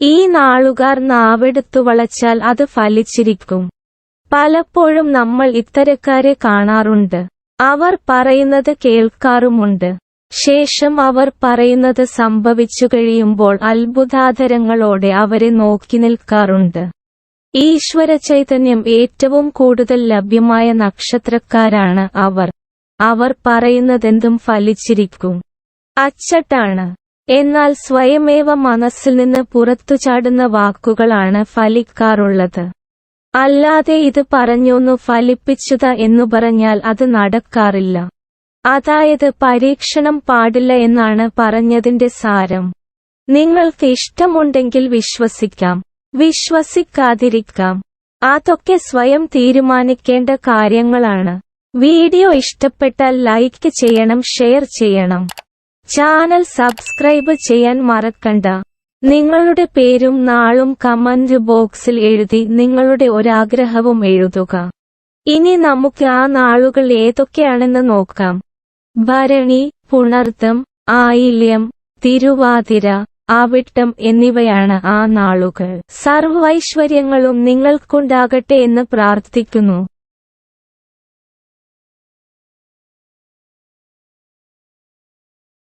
ഈ നാളുകാർ നാവെടുത്തു വളച്ചാൽ അത് ഫലിച്ചിരിക്കും. പലപ്പോഴും നമ്മൾ ഇത്തരക്കാരെ കാണാറുണ്ട്. അവർ പറയുന്നത് കേൾക്കാറുമുണ്ട്. ശേഷം അവർ പറയുന്നത് സംഭവിച്ചു കഴിയുമ്പോൾ അത്ഭുതാധരങ്ങളോടെ അവരെ നോക്കി നിൽക്കാറുണ്ട്. ഈശ്വര ചൈതന്യം ഏറ്റവും കൂടുതൽ ലഭ്യമായ നക്ഷത്രക്കാരാണ് അവർ. അവർ പറയുന്നതെന്തും ഫലിച്ചിരിക്കും. അച്ചട്ടാണ്. എന്നാൽ സ്വയമേവ മനസ്സിൽ നിന്ന് പുറത്തു ചാടുന്ന വാക്കുകളാണ് ഫലിക്കാറുള്ളത്. അല്ലാതെ ഇത് പറഞ്ഞൊന്നു ഫലിപ്പിച്ചുത എന്നു പറഞ്ഞാൽ അത് നടക്കാറില്ല. അതായത് പരീക്ഷണം പാടില്ല എന്നാണ് പറഞ്ഞതിന്റെ സാരം. നിങ്ങൾക്ക് ഇഷ്ടമുണ്ടെങ്കിൽ വിശ്വസിക്കാം. വിശ്വസിക്കാതിരിക്കാം. അതൊക്കെ സ്വയം തീരുമാനിക്കേണ്ട കാര്യങ്ങളാണ്. വീഡിയോ ഇഷ്ടപ്പെട്ടാൽ ലൈക്ക് ചെയ്യണം ഷെയർ ചെയ്യണം. ചാനൽ സബ്സ്ക്രൈബ് ചെയ്യാൻ മറക്കണ്ട. നിങ്ങളുടെ പേരും നാളും കമന്റ് ബോക്സിൽ എഴുതി നിങ്ങളുടെ ഒരാഗ്രഹവും എഴുതുക. ഇനി നമുക്ക് ആ നാളുകൾ ഏതൊക്കെയാണെന്ന് നോക്കാം. ഭരണി പുണർത്തം ആയില്യം തിരുവാതിര ആവിട്ടം എന്നിവയാണ് ആ നാളുകൾ. സർവൈശ്വര്യങ്ങളും നിങ്ങൾക്കുണ്ടാകട്ടെ എന്ന് പ്രാർത്ഥിക്കുന്നു.